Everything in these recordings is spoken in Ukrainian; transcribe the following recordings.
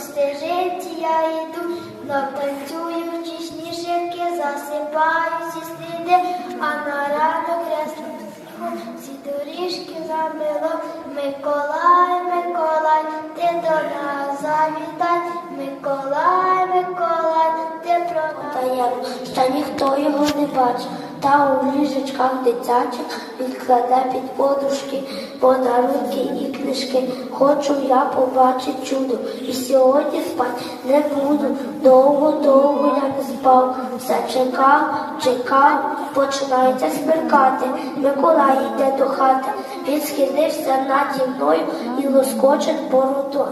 стежинці я йду, но танцюючи сніжинки, засипаю всі сліди, а на ранок рясну всі доріжки замило. Миколай, Миколай, ти до нас завітай, Миколай, Таємно, ніхто його не бачив, та у ліжечках дитячих відкладе під подушки, подарунки і книжки. Хочу я побачити чудо, і сьогодні спать не буду. Довго-довго я не спав, все чекав, чекав, починається смеркати. Миколай йде до хати, він схилився наді мною і лоскочить бородою.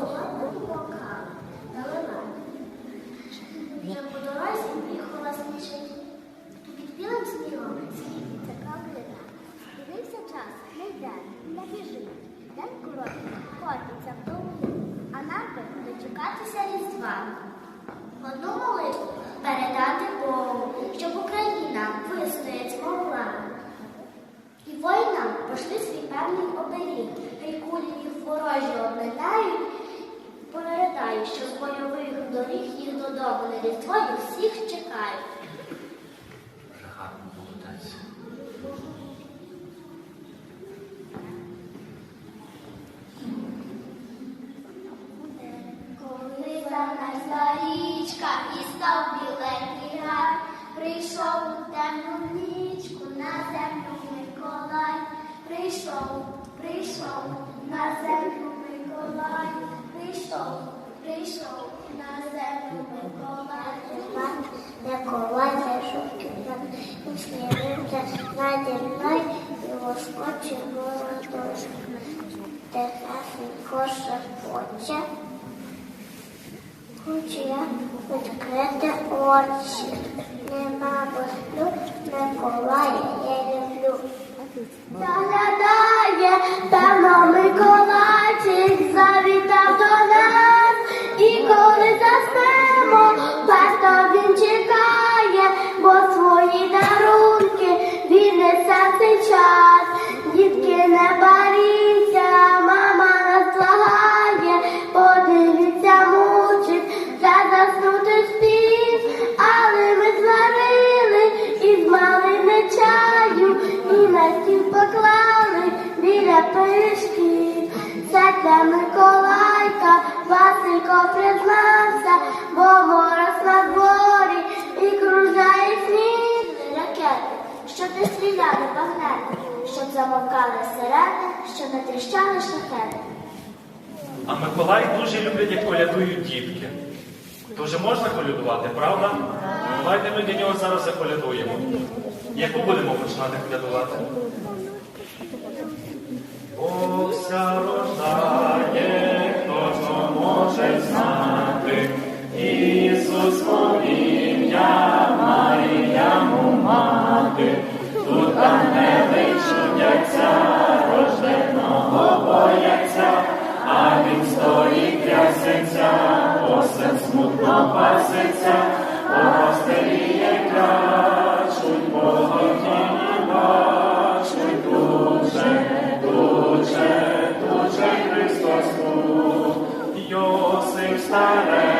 Ворожі облетають, Попередаю, що з бойових доріг їх додому на різдво їх всіх чекають. Коли занесла річка і став біленький гай, прийшов у темну нічку на землю Миколай, прийшов, прийшов на землю Миколай, прийшов, прийшов на землю Миколай. Миколай зайшов і смірився наді мною і лоскочив бородошку. Тихесенько шепоче. Хочу я відкрити очі. Нема бослю, Миколая я люблю. Але ми зварили із малини чаю і на стіл поклали біля пиріжків. Це для Миколайка Василько признався, бо мороз на дворі і кружає сніг. Ракети, щоб не стріляли багнети, щоб замовкали сирени, щоб не тріщали шахети. А Миколай дуже люблять, як колядують дітки. То вже можна колядувати, правда? Давайте ми для нього зараз заколядуємо. Яку будемо починати колядувати? Бог ся рождає, хто ж може знати. Ісус ім'я, Марія му мати. Jerusalem.